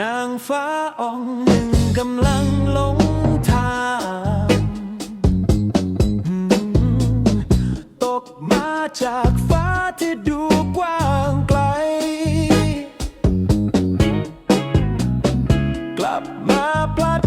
นางฟ้าองหนึ่งกำลังลงทางตกมาจากฟ้าที่ดูกว้างไกล กลับมาพลัด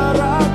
cara